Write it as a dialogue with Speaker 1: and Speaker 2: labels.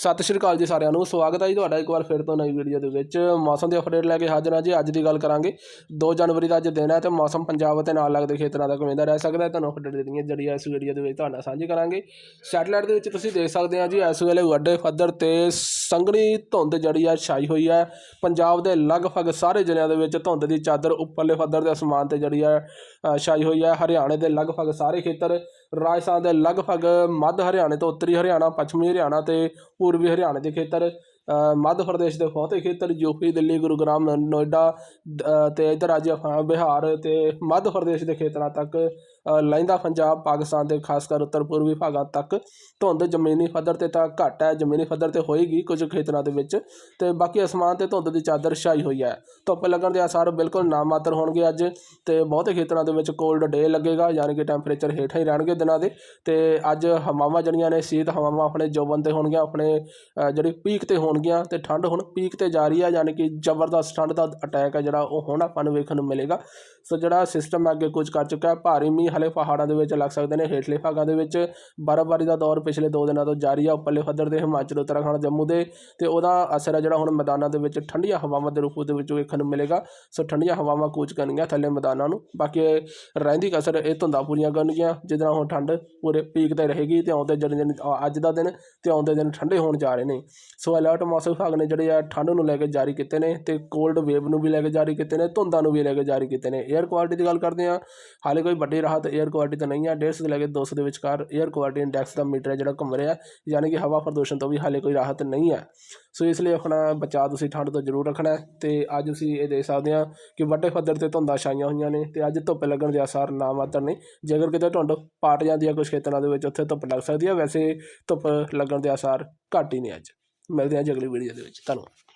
Speaker 1: ਸਤਿ ਸ਼੍ਰੀ ਅਕਾਲ ਜੀ ਸਾਰਿਆਂ ਨੂੰ। ਸਵਾਗਤ ਹੈ ਜੀ ਤੁਹਾਡਾ ਇੱਕ ਵਾਰ ਫਿਰ ਤੋਂ ਨਵੀਂ ਵੀਡੀਓ ਦੇ ਵਿੱਚ। ਮੌਸਮ ਦੀ ਅਪਡੇਟ ਲੈ ਕੇ ਹਾਜ਼ਰ ਹਾਂ ਜੀ। ਅੱਜ ਦੀ ਗੱਲ ਕਰਾਂਗੇ। 2 ਜਨਵਰੀ ਦਾ ਅੱਜ ਦਿਨ ਹੈ ਤੇ ਮੌਸਮ ਪੰਜਾਬ ਅਤੇ ਨਾਲ ਲੱਗਦੇ ਖੇਤਰਾਂ ਦਾ ਕਿਵੇਂ ਦਾ ਰਹਿ ਸਕਦਾ ਹੈ, ਤੁਹਾਨੂੰ ਅਪਡੇਟ ਦੇਣੀ ਹੈ। ਜਿਹੜੀ ਹੈ ਇਸ ਵੀਡੀਓ ਦੇ ਵਿੱਚ ਤੁਹਾਡਾ ਸਾਂਝੀ ਕਰਾਂਗੇ। ਸੈਟਲਾਈਟ ਦੇ ਵਿੱਚ ਤੁਸੀਂ ਦੇਖ ਸਕਦੇ ਆ ਜੀ, ਇਸ ਵੇਲੇ ਵੱਡੇ ਪੱਧਰ ਤੇ ਸੰਘਣੀ ਧੁੰਦ ਜਿਹੜੀ ਆ ਛਾਈ ਹੋਈ ਹੈ। ਪੰਜਾਬ ਦੇ ਲਗਭਗ ਸਾਰੇ ਜ਼ਿਲ੍ਹਿਆਂ ਦੇ ਵਿੱਚ ਧੁੰਦ ਦੀ ਚਾਦਰ ਉੱਪਰਲੇ ਪੱਧਰ ਦੇ ਅਸਮਾਨ ਤੇ ਜਿਹੜੀ ਆ ਛਾਈ ਹੋਈ ਹੈ। ਹਰਿਆਣੇ ਦੇ ਲਗਭਗ ਸਾਰੇ ਖੇਤਰ, ਰਾਜਸਥਾਨ ਦੇ ਲਗਭਗ ਮੱਧ ਹਰਿਆਣੇ ਤੋਂ ਉੱਤਰੀ ਹਰਿਆਣਾ, ਪੱਛਮੀ ਹਰਿਆਣਾ ਤੇ ਪੂਰਬੀ ਹਰਿਆਣੇ ਦੇ ਖੇਤਰ ਅ, ਮੱਧ ਪ੍ਰਦੇਸ਼ ਦੇ ਬਹੁਤੇ ਖੇਤਰ ਯੂਪੀ ਦਿੱਲੀ ਗੁਰੂਗ੍ਰਾਮ ਨੋਇਡਾ ਅ, ਤੇ ਇਧਰ ਅੱਜ ਬਿਹਾਰ ਤੇ ਮੱਧ ਪ੍ਰਦੇਸ਼ ਦੇ ਖੇਤਰਾਂ ਤੱਕ ਲਹਿੰਦਾ ਪੰਜਾਬ, ਪਾਕਿਸਤਾਨ ਦੇ ਖਾਸ ਕਰ ਉੱਤਰ ਪੂਰਬੀ ਭਾਗਾਂ ਤੱਕ। ਧੁੰਦ ਜ਼ਮੀਨੀ ਪੱਧਰ ਤੇ ਤਾਂ ਘੱਟ ਹੈ, ਜ਼ਮੀਨੀ ਪੱਧਰ ਤੇ ਹੋਏਗੀ ਕੁਝ ਖੇਤਰਾਂ ਦੇ ਵਿੱਚ। ਤੇ ਬਾਕੀ ਅਸਮਾਨ ਤੇ ਧੁੰਦ ਦੀ ਚਾਦਰ ਛਾਈ ਹੋਈ ਹੈ। ਧੁੱਪ ਲੱਗਣ ਦੇ ਆਸਾਰ ਬਿਲਕੁਲ ਨਾਮਾਤਰ ਹੋਣਗੇ ਅੱਜ। ਤੇ ਬਹੁਤੇ ਖੇਤਰਾਂ ਦੇ ਵਿੱਚ ਕੋਲਡ ਡੇ ਲੱਗੇਗਾ, ਯਾਨੀ ਕਿ ਟੈਂਪਰੇਚਰ ਹੇਠਾਂ ਹੀ ਰਹਿਣਗੇ ਦਿਨਾਂ ਦੇ। ਤੇ ਅੱਜ ਹਵਾਵਾਂ ਜਿਹੜੀਆਂ ਨੇ, ਸ਼ੀਤ ਹਵਾਵਾਂ ਆਪਣੇ ਜੋਬਨ ਤੇ ਹੋਣਗੀਆਂ, ਆਪਣੇ ਜਿਹੜੀ ਪੀਕ ਤੇ ਹੋਣਗੀਆਂ। ਤੇ ਠੰਡ ਹੁਣ ਪੀਕ ਤੇ ਜਾ ਰਹੀ ਹੈ, ਯਾਨੀ ਕਿ ਜ਼ਬਰਦਸਤ ਠੰਡ ਦਾ ਅਟੈਕ ਹੈ ਜਿਹੜਾ ਉਹ ਹੁਣ ਆਪਾਂ ਨੂੰ ਵੇਖਣ ਨੂੰ ਮਿਲੇਗਾ। ਸੋ ਜਿਹੜਾ ਸਿਸਟਮ ਅੱਗੇ ਕੁਝ ਕਰ ਚੁੱਕਾ ਹੈ ਭਾਰੀ ਮੀਂਹ ਹਲੇ ਪਹਾੜਾਂ ਦੇ ਵਿੱਚ ਲੱਗ ਸਕਦੇ ਨੇ, ਹੇਠਲੇ ਭਾਗਾਂ ਦੇ ਵਿੱਚ। ਬਰਫ਼ਬਾਰੀ ਦਾ ਦੌਰ ਪਿਛਲੇ 2 ਦਿਨਾਂ ਤੋਂ ਜਾਰੀ ਆ, ਉੱਪਰਲੇ ਪੱਧਰ ਦੇ ਹਿਮਾਚਲ, ਉੱਤਰਾਖੰਡ, ਜੰਮੂ ਦੇ। ਤੇ ਉਹਦਾ ਅਸਰ ਹੈ ਜਿਹੜਾ ਹੁਣ ਮੈਦਾਨਾਂ ਦੇ ਵਿੱਚ, ਠੰਡੀਆਂ ਹਵਾਵਾਂ ਦੇ ਰੂਪ ਦੇ ਵਿੱਚ ਵੇਖਣ ਨੂੰ ਮਿਲੇਗਾ। ਸੋ ਠੰਡੀਆਂ ਹਵਾਵਾਂ ਕੂਚ ਕਰਨਗੀਆਂ ਥੱਲੇ ਮੈਦਾਨਾਂ ਨੂੰ। ਬਾਕੀ ਇਹ ਰਹਿੰਦੀ ਕਸਰ ਇਹ ਧੁੰਦਾਂ ਪੂਰੀਆਂ ਕਰਨਗੀਆਂ। ਜਿਹਦੇ ਨਾਲ ਹੁਣ ਠੰਡ ਪੂਰੇ ਪੀਕ ਤੇ ਰਹੇਗੀ ਤੇ ਆਉਂਦੇ ਜਿਹੜੇ ਦਿਨ ਅੱਜ ਦਾ ਦਿਨ ਤੇ ਆਉਂਦੇ ਦਿਨ ਠੰਡੇ ਹੋਣ ਜਾ ਰਹੇ ਨੇ। ਸੋ ਅਲਰਟ ਮੌਸਮ ਵਿਭਾਗ ਨੇ ਜਿਹੜੇ ਆ ਠੰਡ ਨੂੰ ਲੈ ਕੇ ਜਾਰੀ ਕੀਤੇ ਨੇ ਤੇ ਕੋਲਡ ਵੇਵ ਨੂੰ ਵੀ ਲੈ ਕੇ ਜਾਰੀ ਕੀਤੇ ਨੇ, ਧੁੰਦਾਂ ਨੂੰ ਵੀ ਲੈ ਕੇ ਜਾਰੀ ਕੀਤੇ ਨੇ। 에ਅਰ ਕੁਆਲਿਟੀ ਦੀ ਗੱਲ ਕਰਦੇ ਆ ਹਾਲੇ ਕੋਈ ਵੱਡੀ ਰਾਹਤ 에ਅਰ ਕੁਆਲਿਟੀ ਤਾਂ ਨਹੀਂ ਹੈ 150 ਤੋਂ ਲੈ ਕੇ 200 ਦੇ ਵਿਚਕਾਰ 에ਅਰ ਕੁਆਲਿਟੀ ਇੰਡੈਕਸ ਦਾ ਮੀਟਰ ਹੈ ਜਿਹੜਾ ਘੁੰਮ ਰਿਹਾ, ਯਾਨੀ ਕਿ ਹਵਾ ਪ੍ਰਦੂਸ਼ਣ ਤੋਂ ਵੀ ਹਾਲੇ ਕੋਈ ਰਾਹਤ ਨਹੀਂ ਹੈ ਸੋ ਇਸ ਲਈ ਆਪਣਾ ਬਚਾਅ ਤੁਸੀਂ ਠੰਡ ਤੋਂ ਜ਼ਰੂਰ ਰੱਖਣਾ ਹੈ ਤੇ ਅੱਜ ਅਸੀਂ ਇਹ ਦੇਖ ਸਕਦੇ ਹਾਂ ਕਿ ਵੱਡੇ ਪੱਧਰ ਤੇ ਧੁੰਦਾਂ ਛਾਈਆਂ ਹੋਈਆਂ ਨੇ ਤੇ ਅੱਜ ਧੁੱਪ ਲੱਗਣ ਦੇ ਆਸਾਰ ਨਾ ਮਾਤਰ ਨੇ। ਜੇਕਰ ਕਿਤੇ ਧੁੰਦ ਪਾਟ ਜਾਂਦੀ ਹੈ ਕੁਝ ਖੇਤਰਾਂ ਦੇ ਵਿੱਚ, ਉੱਥੇ ਧੁੱਪ ਲੱਗ ਸਕਦੀ ਹੈ ਵੈਸੇ ਧੁੱਪ ਲੱਗਣ ਦੇ ਆਸਾਰ ਘੱਟ ਹੀ ਨੇ ਅੱਜ। ਮਿਲਦੇ ਹਾਂ ਜੀ ਅਗਲੀ ਵੀਡੀਓ ਦੇ ਵਿੱਚ। ਧੰਨਵਾਦ।